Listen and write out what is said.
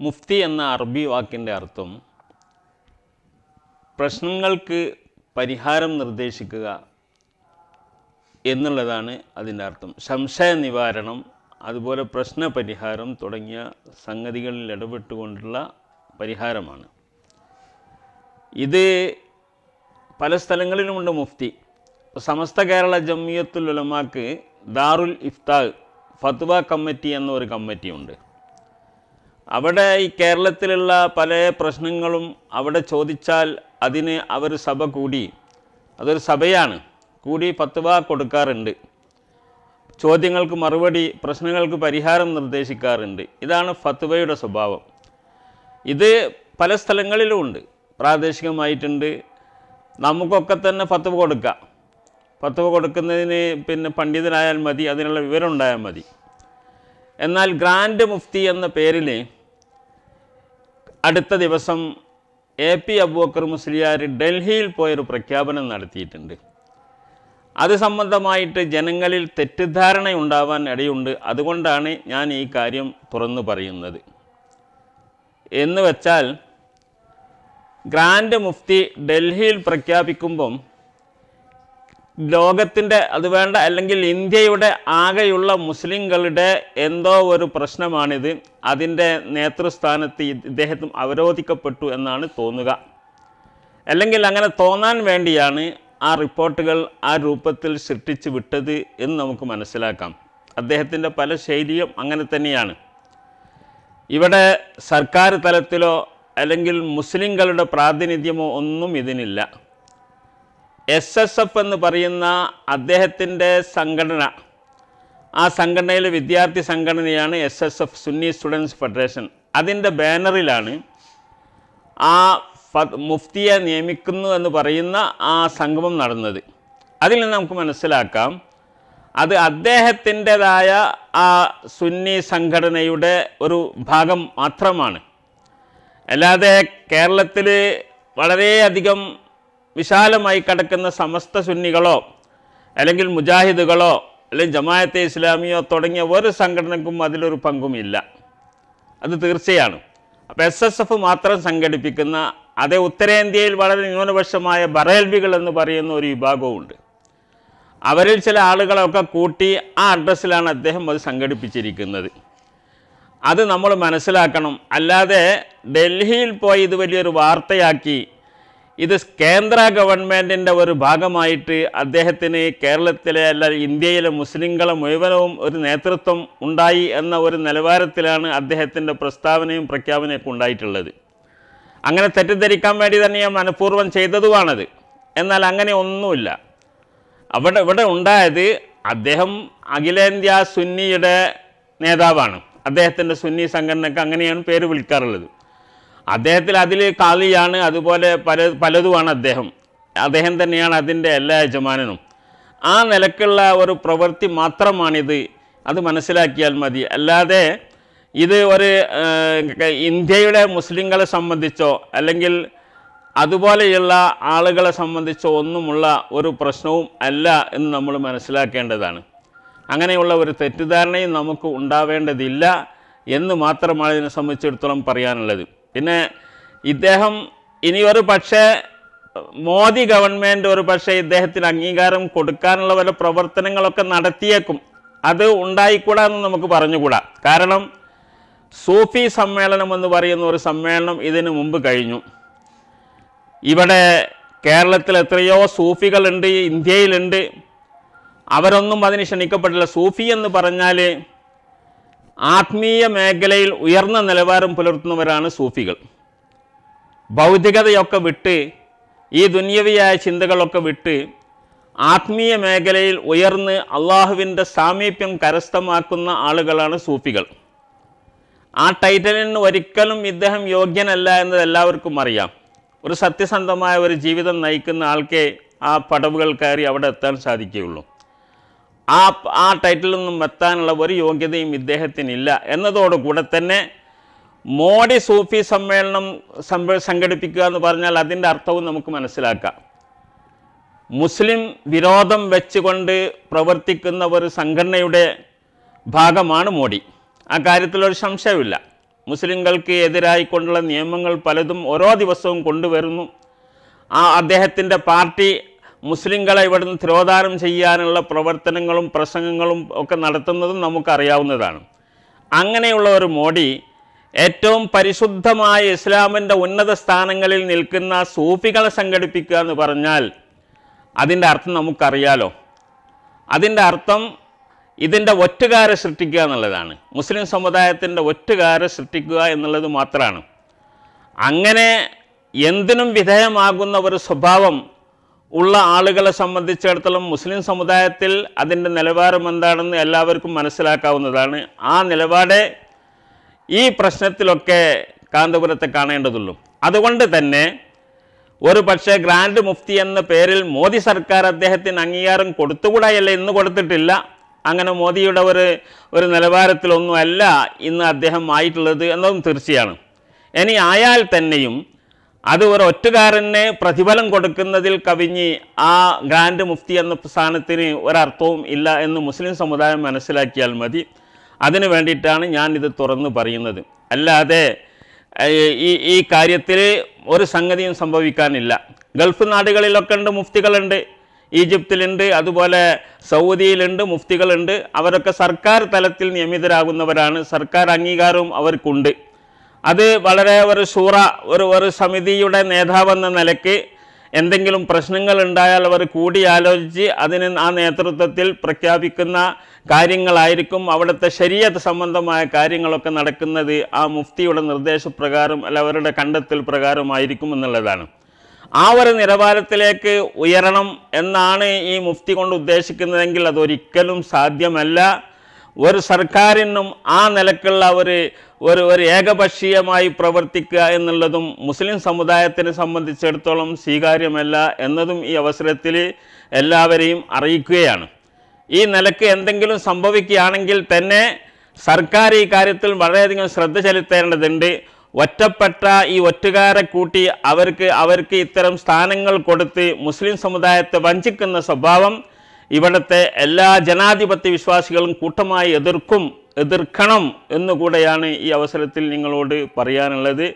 മുഫ്തി എന്ന അറബി വാക്കിന്റെ അർത്ഥം പ്രശ്നങ്ങൾക്ക് പരിഹാരം നിർദ്ദേശിക്കുക എന്നുള്ളതാണ് അതിന്റെ അർത്ഥം. സംശയ നിവാരണം അതുപോലെ പ്രശ്ന പരിഹാരം തുടങ്ങിയ സംഗതികളിൽ ഇടപെട്ടുകൊണ്ടുള്ള പരിഹാരമാണ്. ഇത് പല സ്ഥലങ്ങളിലുമുണ്ട് മുഫ്തി. സമസ്ത കേരള ജമിയത്തുൽ ഉലമാക്ക് ദാറുൽ ഇഫ്താ ഫത്വ കമ്മിറ്റി എന്നൊരു കമ്മിറ്റിയുണ്ട്. അവിടെ ഈ കേരളത്തിലുള്ള പല പ്രശ്നങ്ങളും അവിടെ ചോദിച്ചാൽ അതിന് അവർ സഭ കൂടി. അതൊരു സഭയാണ്. കൂടി പത്തുവ കൊടുക്കാറുണ്ട്. ചോദ്യങ്ങൾക്ക് മറുപടി പ്രശ്നങ്ങൾക്ക് പരിഹാരം നിർദ്ദേശിക്കാറുണ്ട്. ഇതാണ് ഫത്വയുടെ സ്വഭാവം. ഇത് പല സ്ഥലങ്ങളിലും ഉണ്ട്. പ്രാദേശികമായിട്ടുണ്ട്. നമുക്കൊക്കെ തന്നെ ഫത്വ കൊടുക്കാം. ഫത്വ കൊടുക്കുന്നതിന് പിന്നെ പണ്ഡിതനായാൽ മതി അതിനുള്ള വിവരം ഉണ്ടായാൽ മതി. എന്നാൽ ഗ്രാൻഡ് മുഫ്തി എന്ന പേരിൽ അടുത്ത ദിവസം എ പി അബൂബക്കർ മുസ്ലിയാർ ഡൽഹിയിൽ പോയൊരു പ്രഖ്യാപനം നടത്തിയിട്ടുണ്ട്. അത് സംബന്ധമായിട്ട് ജനങ്ങളിൽ തെറ്റിദ്ധാരണ ഉണ്ടാവാൻ ഇടയുണ്ട്. അതുകൊണ്ടാണ് ഞാൻ ഈ കാര്യം തുറന്നു പറയുന്നത്. എന്ന് വെച്ചാൽ ഗ്രാൻഡ് മുഫ്തി ഡൽഹിയിൽ പ്രഖ്യാപിക്കുമ്പം ലോകത്തിന്റെ അത് വേണ്ട അല്ലെങ്കിൽ ഇന്ത്യയുടെ ആകെയുള്ള മുസ്ലിങ്ങളുടെ എന്തോ ഒരു പ്രശ്നമാണിത്. അതിന്റെ നേതൃസ്ഥാനത്ത് ഇദ്ദേഹത്തും അവരോധിക്കപ്പെട്ടു എന്നാണ് തോന്നുക. അല്ലെങ്കിൽ അങ്ങനെ തോന്നാൻ വേണ്ടിയാണ് ആ റിപ്പോർട്ടുകൾ ആ രൂപത്തിൽ സൃഷ്ടിച്ചു വിട്ടത് എന്ന് നമുക്ക് മനസ്സിലാക്കാം. അദ്ദേഹത്തിന്റെ പല ശൈലിയും അങ്ങനെ തന്നെയാണ്. ഇവിടെ സർക്കാർ തലത്തിലോ അല്ലെങ്കിൽ മുസ്ലിങ്ങളുടെ പ്രാതിനിധ്യമോ ഒന്നും ഇതിനില്ല. എസ് എസ് എഫ് എന്ന് പറയുന്ന അദ്ദേഹത്തിന്റെ സംഘടന. ആ സംഘടനയിലെ വിദ്യാർത്ഥി സംഘടനയാണ് S S F Sunni students federation അതിന്റെ ബാനറിലാണ് ആ മുഫ്തിയെ നിയമിക്കുന്നു എന്ന് പറയുന്ന ആ സംഗമം നടന്നത്. അതിൽ നിന്ന് നമുക്ക് മനസ്സിലാക്കാം. അത് അദ്ദേഹത്തിന്റെതായ ആ സുന്നി സംഘടനയുടെ ഒരു ഭാഗം മാത്രമാണ്. അല്ലാതെ കേരളത്തിൽ വളരെയധികം വിശാലമായി കിടക്കുന്ന സമസ്ത സുന്നികളോ അല്ലെങ്കിൽ മുജാഹിദുകളോ അല്ലെങ്കിൽ ജമായത്തെ ഇസ്ലാമിയോ തുടങ്ങിയ ഒരു സംഘടനക്കും അതിലൊരു പങ്കുമില്ല. അത് തീർച്ചയാണ്. അപ്പോൾ എസ് എസ് എഫ് മാത്രം സംഘടിപ്പിക്കുന്ന അതേ ഉത്തരേന്ത്യയിൽ വളരെ ന്യൂനപക്ഷമായ ബറേൽവികൾ എന്ന് പറയുന്ന ഒരു വിഭാഗവുമുണ്ട്. അവരിൽ ചില ആളുകളൊക്കെ കൂട്ടി ആ അഡ്രസ്സിലാണ് അദ്ദേഹം അത് സംഘടിപ്പിച്ചിരിക്കുന്നത്. അത് നമ്മൾ മനസ്സിലാക്കണം. അല്ലാതെ ഡൽഹിയിൽ പോയി ഇത് വലിയൊരു വാർത്തയാക്കി ഇത് കേന്ദ്ര ഗവൺമെന്റിന്റെ ഒരു ഭാഗമായിട്ട് അദ്ദേഹത്തിന് കേരളത്തിലെ അല്ല ഇന്ത്യയിലെ മുസ്ലിങ്ങളെ മുഴുവനവും ഒരു നേതൃത്വം ഉണ്ടായി എന്ന ഒരു നിലവാരത്തിലാണ് അദ്ദേഹത്തിന്റെ പ്രസ്താവനയും പ്രഖ്യാപനയൊക്കെ ഉണ്ടായിട്ടുള്ളത്. അങ്ങനെ തെറ്റിദ്ധരിക്കാൻ വേണ്ടി തന്നെ ഞാൻ മനഃപൂർവം ചെയ്തതുമാണത് എന്നാൽ അങ്ങനെ ഒന്നുമില്ല. അവിടെ ഇവിടെ ഉണ്ടായത് അദ്ദേഹം അഖിലേന്ത്യാ സുന്നിയുടെ നേതാവാണ്. അദ്ദേഹത്തിന്റെ സുന്നി സംഘടനക്ക് അങ്ങനെയാണ് പേര് വിളിക്കാറുള്ളത്. അദ്ദേഹത്തിൽ അതിൽ കാളിയാണ് അതുപോലെ പല പലതുമാണ് അദ്ദേഹം. അദ്ദേഹം തന്നെയാണ് അതിന്റെ എല്ലാ യജമാനനും. ആ നിലക്കുള്ള ഒരു പ്രവൃത്തി മാത്രമാണിത്. അത് മനസ്സിലാക്കിയാൽ മതി. അല്ലാതെ ഇത് ഒരു ഇന്ത്യയുടെ മുസ്ലിങ്ങളെ സംബന്ധിച്ചോ അല്ലെങ്കിൽ അതുപോലെയുള്ള ആളുകളെ സംബന്ധിച്ചോ ഒന്നുമുള്ള ഒരു പ്രശ്നവും അല്ല എന്ന് നമ്മൾ മനസ്സിലാക്കേണ്ടതാണ്. അങ്ങനെയുള്ള ഒരു തെറ്റിദ്ധാരണയും നമുക്ക് ഉണ്ടാവേണ്ടതില്ല എന്ന് മാത്രമാണ് ഇതിനെ സംബന്ധിച്ചിടത്തോളം പറയാനുള്ളത്. പിന്നെ ഇദ്ദേഹം ഇനി ഒരു പക്ഷേ മോദി ഗവൺമെന്റ് ഒരു പക്ഷേ ഇദ്ദേഹത്തിന് അംഗീകാരം കൊടുക്കാനുള്ള വല്ല പ്രവർത്തനങ്ങളൊക്കെ നടത്തിയേക്കും. അത് ഉണ്ടായിക്കൂടാ എന്ന് നമുക്ക് പറഞ്ഞുകൂടാ. കാരണം സൂഫി സമ്മേളനം എന്ന് പറയുന്ന ഒരു സമ്മേളനം ഇതിനു മുമ്പ് കഴിഞ്ഞു. ഇവിടെ കേരളത്തിൽ എത്രയോ സൂഫികളുണ്ട് ഇന്ത്യയിലുണ്ട്. അവരൊന്നും അതിന് ക്ഷണിക്കപ്പെട്ടില്ല. സൂഫി എന്ന് പറഞ്ഞാൽ ആത്മീയ മേഖലയിൽ ഉയർന്ന നിലവാരം പുലർത്തുന്നവരാണ് സൂഫികൾ. ഭൗതികതയൊക്കെ വിട്ട് ഈ ദുന്യവിയായ ചിന്തകളൊക്കെ വിട്ട് ആത്മീയ മേഖലയിൽ ഉയർന്ന് അള്ളാഹുവിന്റെ സാമീപ്യം കരസ്ഥമാക്കുന്ന ആളുകളാണ് സൂഫികൾ. ആ ടൈറ്റലിന് ഒരിക്കലും ഇദ്ദേഹം യോഗ്യനല്ല എന്നത് എല്ലാവർക്കും അറിയാം. ഒരു സത്യസന്ധമായ ഒരു ജീവിതം നയിക്കുന്ന ആൾക്കേ ആ പടവുകൾ കയറി അവിടെ എത്താൻ സാധിക്കുകയുള്ളൂ. ആ ആ ടൈറ്റിൽ നിന്നും എത്താനുള്ള ഒരു യോഗ്യതയും ഇദ്ദേഹത്തിനില്ല. എന്നതോടുകൂടെ തന്നെ മോഡി സൂഫി സമ്മേളനം സംഘടിപ്പിക്കുക എന്ന് പറഞ്ഞാൽ അതിന്റെ അർത്ഥവും നമുക്ക് മനസ്സിലാക്കാം. മുസ്ലിം വിരോധം വെച്ചുകൊണ്ട് പ്രവർത്തിക്കുന്ന ഒരു സംഘടനയുടെ ഭാഗമാണ് മോഡി. ആ കാര്യത്തിൽ ഒരു സംശയമില്ല മുസ്ലിങ്ങൾക്ക് എതിരായിക്കൊണ്ടുള്ള നിയമങ്ങൾ പലതും ഓരോ ദിവസവും കൊണ്ടുവരുന്നു. ആ അദ്ദേഹത്തിന്റെ പാർട്ടി മുസ്ലിങ്ങളെ ഇവിടുന്ന് തിരോധാനം ചെയ്യാനുള്ള പ്രവർത്തനങ്ങളും പ്രസംഗങ്ങളും ഒക്കെ നടത്തുന്നതും നമുക്കറിയാവുന്നതാണ്. അങ്ങനെയുള്ള ഒരു മോഡി ഏറ്റവും പരിശുദ്ധമായ ഇസ്ലാമിന്റെ ഉന്നത സ്ഥാനങ്ങളിൽ നിൽക്കുന്ന സൂഫികളെ സംഘടിപ്പിക്കുക എന്ന് പറഞ്ഞാൽ അതിന്റെ അർത്ഥം നമുക്കറിയാലോ? അതിന്റെ അർത്ഥം ഇതിന്റെ ഒറ്റുകാരെ സൃഷ്ടിക്കുക എന്നുള്ളതാണ്. മുസ്ലിം സമുദായത്തിന്റെ ഒറ്റുകാരെ സൃഷ്ടിക്കുക എന്നുള്ളത് മാത്രമാണ്. അങ്ങനെ എന്തിനും വിധേയമാകുന്ന ഒരു സ്വഭാവം ഉള്ള ആളുകളെ സംബന്ധിച്ചിടത്തോളം മുസ്ലിം സമുദായത്തിൽ അതിന്റെ നിലവാരം എന്താണെന്ന് എല്ലാവർക്കും മനസ്സിലാക്കാവുന്നതാണ്. ആ നിലപാട് ഈ പ്രശ്നത്തിലൊക്കെ കാന്തപുരത്തെ കാണേണ്ടതുള്ളൂ. അതുകൊണ്ട് തന്നെ ഒരു പക്ഷേ ഗ്രാൻഡ് മുഫ്തി എന്ന പേരിൽ മോദി സർക്കാർ അദ്ദേഹത്തിന് അംഗീകാരം കൊടുത്തുകൂടായല്ല ഇന്ന് കൊടുത്തിട്ടില്ല. അങ്ങനെ മോദിയുടെ ഒരു ഒരു നിലവാരത്തിലൊന്നുമല്ല ഇന്ന് അദ്ദേഹം ആയിട്ടുള്ളത് എന്നതും തീർച്ചയാണ്. ഇനി ആയാൽ തന്നെയും അത് ഒരു ഒറ്റുകാരന് പ്രതിഫലം കൊടുക്കുന്നതിൽ കവിഞ്ഞ് ആ ഗ്രാൻഡ് മുഫ്തി എന്ന സ്ഥാനത്തിന് ഒരർത്ഥവും ഇല്ല എന്ന് മുസ്ലിം സമുദായം മനസ്സിലാക്കിയാൽ മതി. അതിനു വേണ്ടിയിട്ടാണ് ഞാൻ ഇത് തുറന്നു പറയുന്നത്. അല്ലാതെ ഈ ഈ കാര്യത്തിൽ ഒരു സംഗതിയും സംഭവിക്കാനില്ല. ഗൾഫ് നാടുകളിലൊക്കെ ഉണ്ട് മുഫ്തികളുണ്ട്. ഈജിപ്തിലുണ്ട് അതുപോലെ സൗദിയിലുണ്ട് മുഫ്തികളുണ്ട്. അവരൊക്കെ സർക്കാർ തലത്തിൽ നിയമിതരാകുന്നവരാണ്. സർക്കാർ അംഗീകാരവും അവർക്കുണ്ട്. അത് വളരെ ഒരു ഷൂറ ഒരു ഒരു സമിതിയുടെ നേതാവെന്ന നിലയ്ക്ക് എന്തെങ്കിലും പ്രശ്നങ്ങൾ ഉണ്ടായാൽ അവർ കൂടിയാലോചിച്ച് അതിന് ആ നേതൃത്വത്തിൽ പ്രഖ്യാപിക്കുന്ന കാര്യങ്ങളായിരിക്കും അവിടുത്തെ ശരീരത്ത് സംബന്ധമായ കാര്യങ്ങളൊക്കെ നടക്കുന്നത് ആ മുഫ്തിയുടെ നിർദ്ദേശപ്രകാരം അല്ല അവരുടെ കണ്ടെത്തൽ പ്രകാരമായിരിക്കും എന്നുള്ളതാണ്. ആ ഒരു നിലവാരത്തിലേക്ക് ഉയരണം എന്നാണ് ഈ മുഫ്തി കൊണ്ട് ഉദ്ദേശിക്കുന്നതെങ്കിൽ അതൊരിക്കലും സാധ്യമല്ല. ഒരു സർക്കാരിനും ആ നിലക്കുള്ള ഒരു ഒരു ഒരു ഏകപക്ഷീയമായി പ്രവർത്തിക്കുക എന്നുള്ളതും മുസ്ലിം സമുദായത്തിനെ സംബന്ധിച്ചിടത്തോളം സ്വീകാര്യമല്ല എന്നതും ഈ അവസരത്തിൽ എല്ലാവരെയും അറിയിക്കുകയാണ്. ഈ നിലയ്ക്ക് എന്തെങ്കിലും സംഭവിക്കുകയാണെങ്കിൽ തന്നെ സർക്കാർ ഈ കാര്യത്തിൽ വളരെയധികം ശ്രദ്ധ ചെലുത്തേണ്ടതുണ്ട്. ഒറ്റപ്പെട്ട ഈ ഒറ്റുകാരെ കൂട്ടി അവർക്ക് അവർക്ക് ഇത്തരം സ്ഥാനങ്ങൾ കൊടുത്ത് മുസ്ലിം സമുദായത്തെ വഞ്ചിക്കുന്ന സ്വഭാവം ഇവിടുത്തെ എല്ലാ ജനാധിപത്യ വിശ്വാസികളും കൂട്ടമായി എതിർക്കും എതിർക്കണം എന്നുകൂടെയാണ് ഈ അവസരത്തിൽ നിങ്ങളോട് പറയാനുള്ളത്.